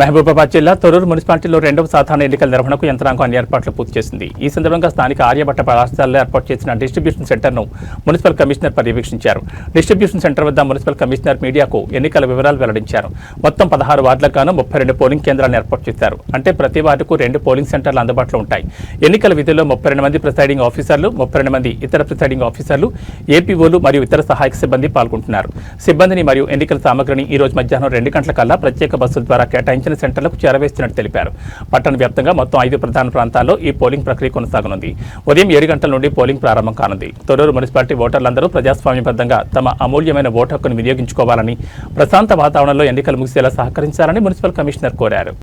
మహబూబాబాద్ జిల్లా తొరూరు మున్సిపాలిటీలో రెండవ సాధారణ ఎన్నికల నిర్వహణకు యంత్రాంగం అన్ని ఏర్పాట్లు పూర్తి చేసింది. ఈ సందర్భంగా స్థానిక ఆర్యభట్ట పాఠశాలలో ఏర్పాటు చేసిన డిస్ట్రిబ్యూషన్ సెంటర్ను మున్సిపల్ కమిషనర్ పర్యవేక్షించారు. డిస్ట్రిబ్యూషన్ సెంటర్ వద్ద మున్సిపల్ కమిషనర్ మీడియాకు ఎన్నికల వివరాలు వెల్లడించారు. మొత్తం పదహారు వార్డులకు గాను ముప్పై రెండు పోలింగ్ కేంద్రాలను ఏర్పాటు చేశారు. అంటే ప్రతి వార్డుకు రెండు పోలింగ్ సెంటర్లు అందుబాటులో ఉంటాయి. ఎన్నికల విధుల్లో ముప్పై రెండు మంది ప్రిసైడింగ్ ఆఫీసర్లు ముప్పై రెండు మంది ఇతర ప్రిసైడింగ్ ఆఫీసర్లు ఏపీఓలు మరియు ఇతర సహాయక సిబ్బంది పాల్గొంటున్నారు. సిబ్బందిని మరియు ఎన్నికల సామగ్రిని ఈ రోజు మధ్యాహ్నం రెండు గంటల కల్లా ప్రత్యేక బస్సుల ద్వారా కేటాయించారు. సంబంధించిన సెంటర్లకు చేరవేస్తున్నట్టు తెలిపారు. పట్టణ వ్యాప్తంగా మొత్తం ఐదు ప్రధాన ప్రాంతాల్లో ఈ పోలింగ్ ప్రక్రియ కొనసాగనుంది. ఉదయం ఏడు గంటల నుండి పోలింగ్ ప్రారంభం కానుంది. తొర్రూరు మున్సిపాలిటీ ఓటర్లందరూ ప్రజాస్వామ్యబద్ధంగా తమ అమూల్యమైన ఓటు హక్కును వినియోగించుకోవాలని ప్రశాంత వాతావరణంలో ఎన్నికలు ముగిసేలా సహకరించాలని మున్సిపల్ కమిషనర్ కోరారు.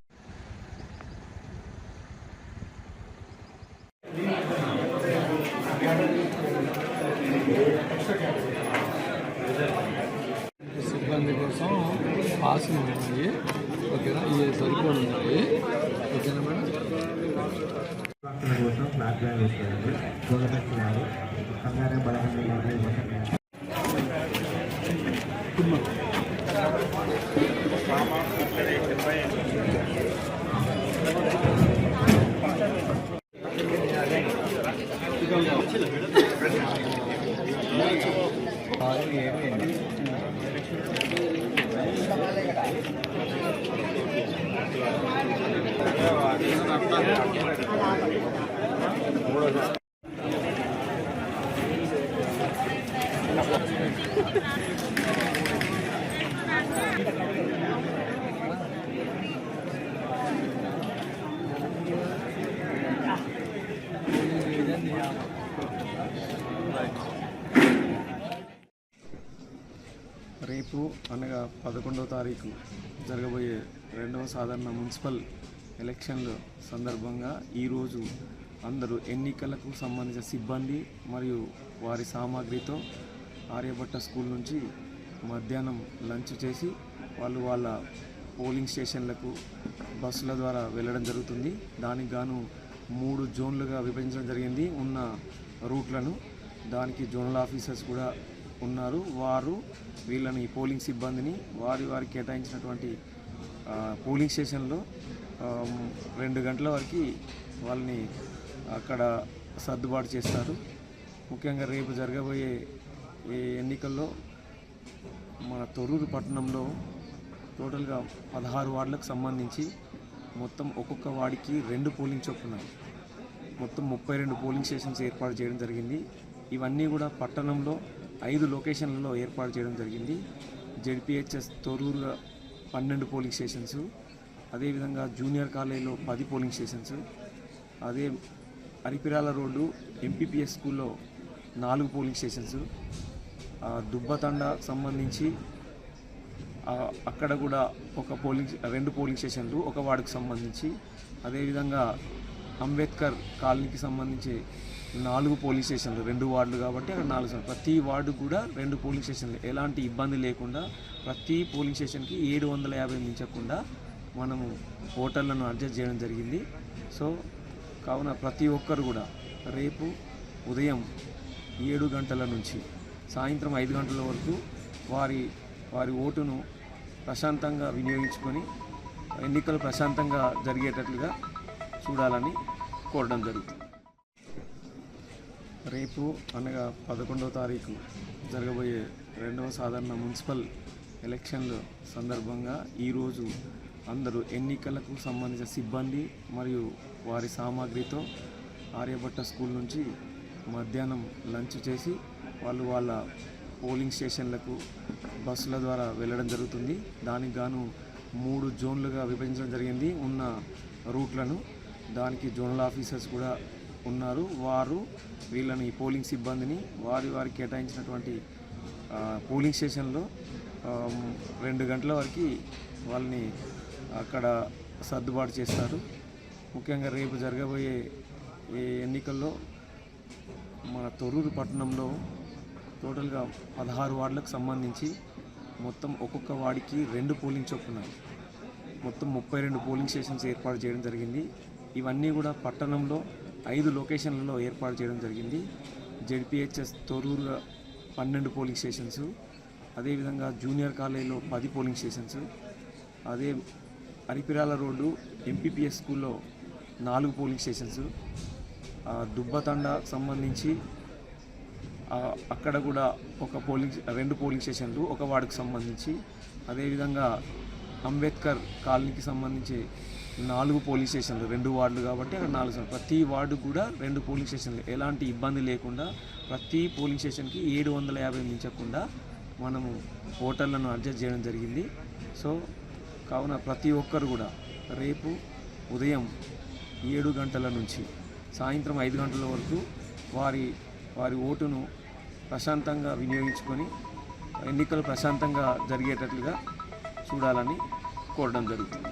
సిబ్బంది కోసం పాసులు ఉన్నాయి. దగ్గర ఇవి సరిపోయి ఉన్నాయి. ఓకేనా మేడం? కోసం ఫ్లాగ్ ప్లాన్ చేస్తారు చూడదక్కున్నారు కంగారే బలహీన రేపు అనగా పదకొండవ తారీఖు జరగబోయే రెండవ సాధారణ మున్సిపల్ ఎలక్షన్ల సందర్భంగా ఈరోజు అందరూ ఎన్నికలకు సంబంధించిన సిబ్బంది మరియు వారి సామాగ్రితో ఆర్యభట్ట స్కూల్ నుంచి మధ్యాహ్నం లంచ్ చేసి వాళ్ళు వాళ్ళ పోలింగ్ స్టేషన్లకు బస్సుల ద్వారా వెళ్ళడం జరుగుతుంది. దానికి గాను మూడు జోన్లుగా విభజించడం జరిగింది ఉన్న రూట్లను. దానికి జోనల్ ఆఫీసర్స్ కూడా ఉన్నారు. వారు వీళ్ళని పోలింగ్ సిబ్బందిని వారి వారికి కేటాయించినటువంటి పోలింగ్ స్టేషన్లో రెండు గంటల వరకు వాళ్ళని అక్కడ సర్దుబాటు చేస్తారు. ముఖ్యంగా రేపు జరగబోయే ఈ ఎన్నికల్లో మన తొర్రూరు పట్టణంలో టోటల్గా పదహారు వార్డులకు సంబంధించి మొత్తం ఒక్కొక్క వార్డుకి రెండు పోలింగ్ చొప్పున మొత్తం ముప్పై రెండు పోలింగ్ స్టేషన్స్ ఏర్పాటు చేయడం జరిగింది. ఇవన్నీ కూడా పట్టణంలో ఐదు లొకేషన్లలో ఏర్పాటు చేయడం జరిగింది. జెడ్పిహెచ్ఎస్ తొర్రూరుగా పన్నెండు పోలింగ్ స్టేషన్స్ అదేవిధంగా జూనియర్ కాలేజీలో పది పోలింగ్ స్టేషన్స్ అదే అరిపిరాల రోడ్డు ఎంపీపీఎస్ స్కూల్లో నాలుగు పోలింగ్ స్టేషన్స్ దుబ్బతండ సంబంధించి అక్కడ కూడా ఒక పోలింగ్ రెండు పోలింగ్ స్టేషన్లు ఒక వార్డుకు సంబంధించి అదేవిధంగా అంబేద్కర్ కాలనీకి సంబంధించి నాలుగు పోలింగ్ స్టేషన్లు రెండు వార్డులు కాబట్టి అక్కడ నాలుగు ప్రతి వార్డు కూడా రెండు పోలింగ్ స్టేషన్లు. ఎలాంటి ఇబ్బంది లేకుండా ప్రతి పోలింగ్ స్టేషన్కి ఏడు వందల యాభై మించకుండా మనము ఓటర్లను అడ్జస్ట్ చేయడం జరిగింది. సో కావున ప్రతి ఒక్కరు కూడా రేపు ఉదయం ఏడు గంటల నుంచి సాయంత్రం ఐదు గంటల వరకు వారి వారి ఓటును ప్రశాంతంగా వినియోగించుకొని ఎన్నికలు ప్రశాంతంగా జరిగేటట్లుగా చూడాలని కోరడం జరుగుతుంది. రేపు అనగా పదకొండవ తారీఖు జరగబోయే రెండవ సాధారణ మున్సిపల్ ఎలక్షన్ల సందర్భంగా ఈరోజు అందరూ ఎన్నికలకు సంబంధించిన సిబ్బంది మరియు వారి సామాగ్రితో ఆర్యభట్ట స్కూల్ నుంచి మధ్యాహ్నం లంచ్ చేసి వాళ్ళు వాళ్ళ పోలింగ్ స్టేషన్లకు బస్సుల ద్వారా వెళ్ళడం జరుగుతుంది. దానికి గాను మూడు జోన్లుగా విభజించడం జరిగింది ఉన్న రూట్లను. దానికి జోనల్ ఆఫీసర్స్ కూడా ఉన్నారు. వారు వీళ్ళని పోలింగ్ సిబ్బందిని వారి వారికి కేటాయించినటువంటి పోలింగ్ స్టేషన్లో రెండు గంటల వరకు వాళ్ళని అక్కడ సర్దుబాటు చేస్తారు. ముఖ్యంగా రేపు జరగబోయే ఈ ఎన్నికల్లో మన తొర్రూరు పట్టణంలో టోటల్గా పదహారు వార్డులకు సంబంధించి మొత్తం ఒక్కొక్క వార్డుకి రెండు పోలింగ్ చొప్పున మొత్తం ముప్పై రెండు పోలింగ్ స్టేషన్స్ ఏర్పాటు చేయడం జరిగింది. ఇవన్నీ కూడా పట్టణంలో ఐదు లొకేషన్లలో ఏర్పాటు చేయడం జరిగింది. జెడ్పిహెచ్ఎస్ తొర్రూరుగా పన్నెండు పోలింగ్ స్టేషన్స్ అదేవిధంగా జూనియర్ కాలేజీలో పది పోలింగ్ స్టేషన్స్ అదే అరిపిరాల రోడ్డు ఎంపీపీఎస్ స్కూల్లో నాలుగు పోలింగ్ స్టేషన్స్ దుబ్బతండ సంబంధించి అక్కడ కూడా ఒక పోలింగ్ రెండు పోలింగ్ స్టేషన్లు ఒక వార్డుకు సంబంధించి అదేవిధంగా అంబేద్కర్ కాలనీకి సంబంధించి నాలుగు పోలింగ్ స్టేషన్లు రెండు వార్డులు కాబట్టి అక్కడ నాలుగు ప్రతి వార్డు కూడా రెండు పోలింగ్ స్టేషన్లు. ఎలాంటి ఇబ్బంది లేకుండా ప్రతి పోలింగ్ స్టేషన్కి ఏడు వందల యాభై మించకుండా మనము ఓటర్లను అడ్జస్ట్ చేయడం జరిగింది. సో కావున ప్రతి ఒక్కరు కూడా రేపు ఉదయం ఏడు గంటల నుంచి సాయంత్రం ఐదు గంటల వరకు వారి వారి ఓటును ప్రశాంతంగా వినియోగించుకొని ఎన్నికలు ప్రశాంతంగా జరిగేటట్లుగా చూడాలని కోరడం జరుగుతుంది.